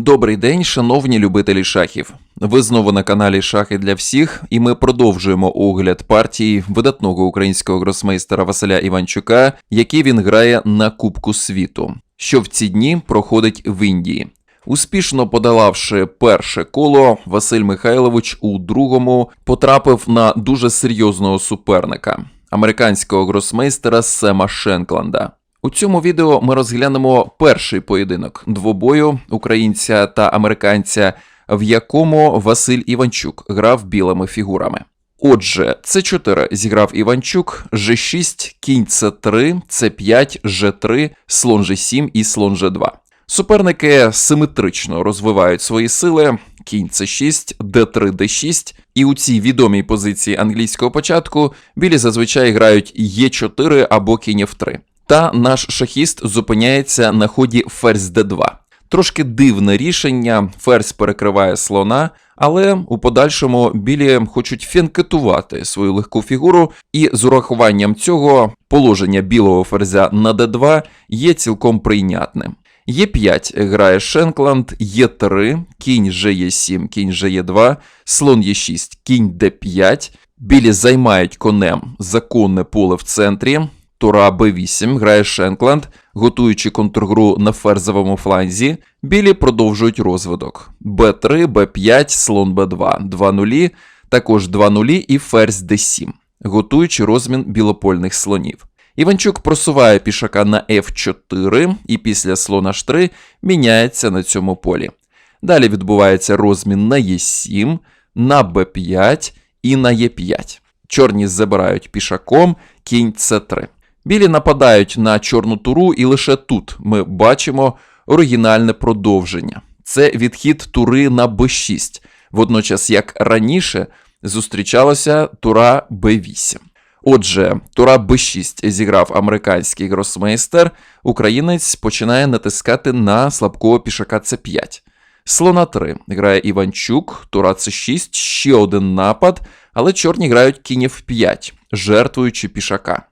Добрий день, шановні любителі шахів. Ви знову на каналі Шахи для всіх, і ми продовжуємо огляд партії видатного українського гросмейстера Василя Іванчука, який він грає на Кубку світу, що в ці дні проходить в Індії. Успішно подолавши перше коло, Василь Михайлович у другому потрапив на дуже серйозного суперника американського гросмейстера Сема Шенкланда. У цьому відео ми розглянемо перший поєдинок двобою українця та американця, в якому Василь Іванчук грав білими фігурами. Отже, С4 зіграв Іванчук, Ж6, кінь С3, С5, Ж3, слон Ж7 і слон Ж2. Суперники симетрично розвивають свої сили. Кінь С6, Д3, Д6, і у цій відомій позиції англійського початку білі зазвичай грають Е4 або кінь Ф3. Та наш шахіст зупиняється на ході ферзь d2. Трошки дивне рішення, ферзь перекриває слона, але у подальшому білі хочуть фенкетувати свою легку фігуру, і з урахуванням цього положення білого ферзя на d2 є цілком прийнятним. Е5 грає Шенкланд, Е3, кінь же є 7, кінь же є 2, слон Е6, кінь Д5. Білі займають конем законне поле в центрі. Тура Б8 грає Шенкланд, готуючи контргру на ферзовому фланзі. Білі продовжують розвиток. Б3, Б5, слон Б2, 2 нулі, також 2 нулі і ферзь Д7, готуючи розмін білопольних слонів. Іванчук просуває пішака на F4 і після слона H3 міняється на цьому полі. Далі відбувається розмін на Е7, на Б5 і на Е5. Чорні забирають пішаком, кінь С3. Білі нападають на чорну туру, і лише тут ми бачимо оригінальне продовження. Це відхід тури на Б6, водночас, як раніше, зустрічалося тура Б8. Отже, тура Б6 зіграв американський гросмейстер, українець починає натискати на слабкого пішака С5. Слона 3 грає Іванчук, тура С6, ще один напад, але чорні грають кінь F5, жертвуючи пішака.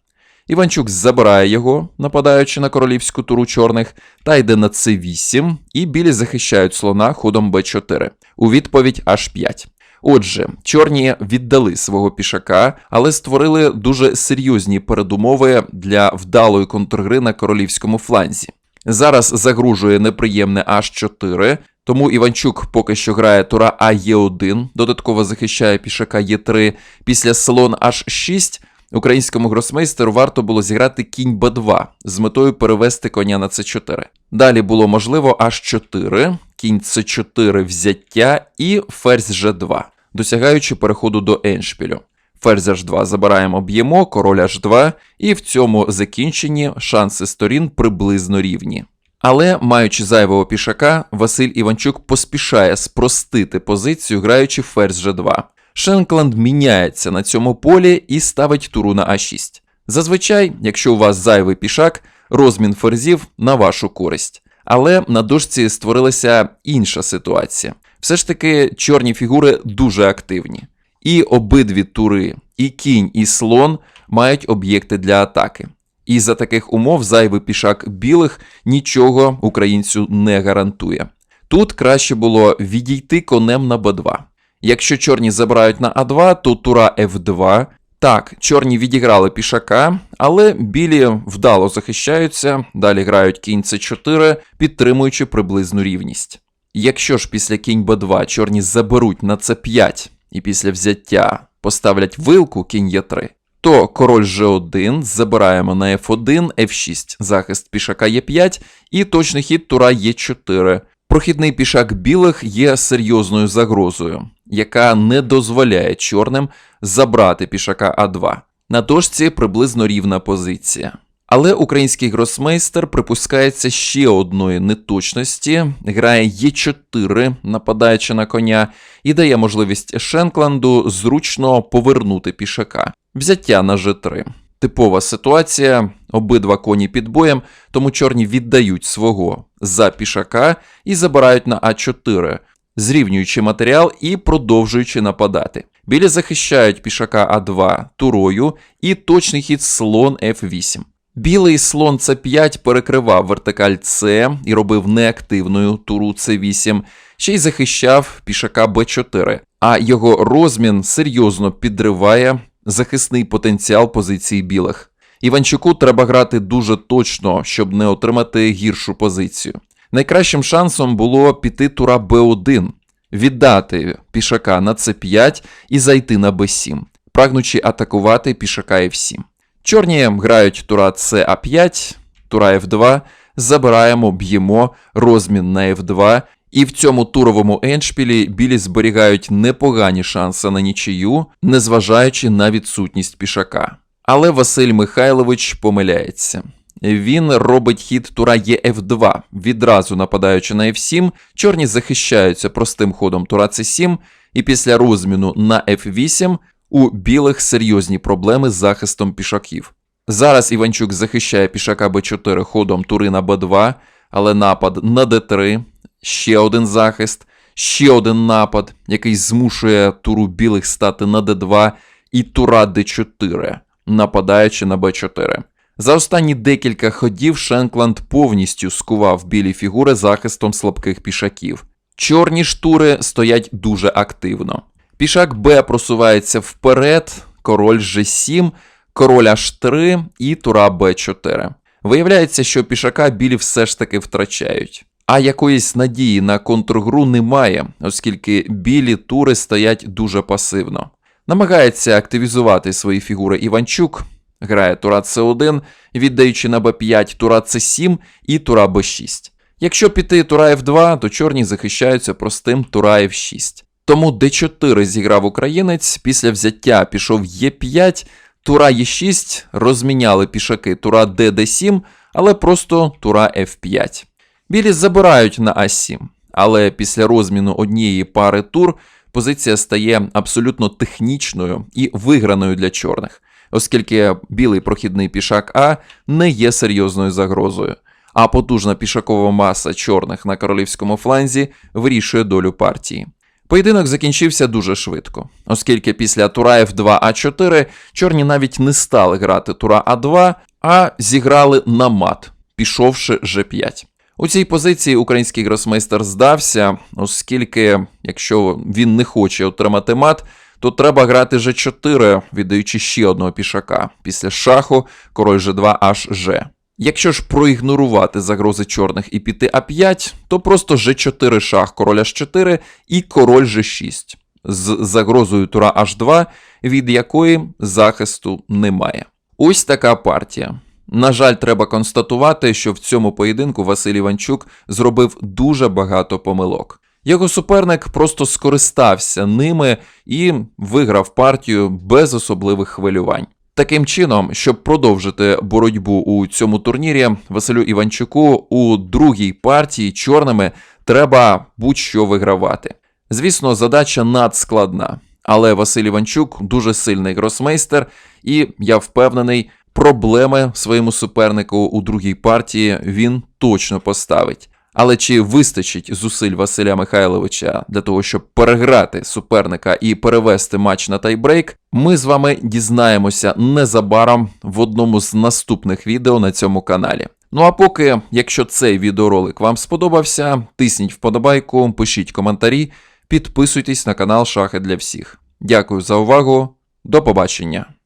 Іванчук забирає його, нападаючи на королівську туру чорних, та йде на С8, і білі захищають слона ходом Б4. У відповідь H5. Отже, чорні віддали свого пішака, але створили дуже серйозні передумови для вдалої контргри на королівському фланзі. Зараз загружує неприємне H4, тому Іванчук поки що грає тура АЕ1, додатково захищає пішака Е3. Після слон H6 українському гросмейстеру варто було зіграти кінь Б2 з метою перевести коня на С4. Далі було можливо H4, кінь С4 взяття і ферзь Ж2, досягаючи переходу до еншпілю. Ферзь H2 забираємо, б'ємо, король H2, і в цьому закінченні шанси сторін приблизно рівні. Але, маючи зайвого пішака, Василь Іванчук поспішає спростити позицію, граючи ферзь G2. Шенкланд міняється на цьому полі і ставить туру на А6. Зазвичай, якщо у вас зайвий пішак, розмін ферзів на вашу користь. Але на дошці створилася інша ситуація. Все ж таки, чорні фігури дуже активні. І обидві тури, і кінь, і слон мають об'єкти для атаки. І за таких умов зайвий пішак білих нічого українцю не гарантує. Тут краще було відійти конем на Б2. Якщо чорні забирають на А2, то тура F2. Так, чорні відіграли пішака, але білі вдало захищаються, далі грають кінь С4, підтримуючи приблизну рівність. Якщо ж після кінь Б2 чорні заберуть на С5 і після взяття поставлять вилку кінь Е3, то король G1 забираємо на F1, F6, захист пішака Е5 і точний хід тура Е4. Прохідний пішак білих є серйозною загрозою, яка не дозволяє чорним забрати пішака А2. На дошці приблизно рівна позиція. Але український гросмейстер припускається ще одної неточності, грає Е4, нападаючи на коня, і дає можливість Шенкланду зручно повернути пішака. Взяття на G3. Типова ситуація, обидва коні під боєм, тому чорні віддають свого за пішака і забирають на А4, зрівнюючи матеріал і продовжуючи нападати. Білі захищають пішака А2 турою і точний хід слон F8. Білий слон С5 перекривав вертикаль С і робив неактивною туру С8, ще й захищав пішака Б4, а його розмін серйозно підриває захисний потенціал позиції білих. Іванчуку треба грати дуже точно, щоб не отримати гіршу позицію. Найкращим шансом було піти тура Б1, віддати пішака на С5 і зайти на Б7, прагнучи атакувати пішака F7. Чорні грають тура С А5, тура F2, забираємо, б'ємо, розмін на F2, і в цьому туровому еншпілі білі зберігають непогані шанси на нічию, незважаючи на відсутність пішака. Але Василь Михайлович помиляється. Він робить хід тура ЄФ2, відразу нападаючи на F7, чорні захищаються простим ходом тура С7, і після розміну на F8 у білих серйозні проблеми з захистом пішаків. Зараз Іванчук захищає пішака Б4 ходом тури на Б2, але напад на Д3, ще один захист, ще один напад, який змушує туру білих стати на Д2 і тура Д4, нападаючи на Б4. За останні декілька ходів Шенкланд повністю скував білі фігури захистом слабких пішаків. Чорні штури стоять дуже активно. Пішак Б просувається вперед, король G7, король H3 і тура Б4. Виявляється, що пішака білі все ж таки втрачають. А якоїсь надії на контргру немає, оскільки білі тури стоять дуже пасивно. Намагається активізувати свої фігури Іванчук, грає тура С1, віддаючи на Б5 тура С7 і тура Б6. Якщо піти тура F2, то чорні захищаються простим тура F6. Тому Д4 зіграв українець, після взяття пішов Е5, тура Е6, розміняли пішаки тура Д Д7, але просто тура F5. Білі забирають на А7, але після розміну однієї пари тур позиція стає абсолютно технічною і виграною для чорних, оскільки білий прохідний пішак А не є серйозною загрозою, а потужна пішакова маса чорних на королівському фланзі вирішує долю партії. Поєдинок закінчився дуже швидко, оскільки після тура F2 А4 чорні навіть не стали грати тура А2, а зіграли на мат, пішовши G5. У цій позиції український гросмейстер здався, оскільки, якщо він не хоче отримати мат, то треба грати G4, віддаючи ще одного пішака після шаху, король G2 аж G. Якщо ж проігнорувати загрози чорних і піти А5, то просто G4 шах, король H4 і король G6 з загрозою тура H2, від якої захисту немає. Ось така партія. На жаль, треба констатувати, що в цьому поєдинку Василь Іванчук зробив дуже багато помилок. Його суперник просто скористався ними і виграв партію без особливих хвилювань. Таким чином, щоб продовжити боротьбу у цьому турнірі, Василю Іванчуку у другій партії чорними треба будь-що вигравати. Звісно, задача надскладна, але Василь Іванчук дуже сильний гросмейстер, і я впевнений, проблеми своєму супернику у другій партії він точно поставить. Але чи вистачить зусиль Василя Михайловича для того, щоб переграти суперника і перевести матч на тайбрейк, ми з вами дізнаємося незабаром в одному з наступних відео на цьому каналі. Ну а поки, якщо цей відеоролик вам сподобався, тисніть вподобайку, пишіть коментарі, підписуйтесь на канал Шахи для всіх. Дякую за увагу, до побачення!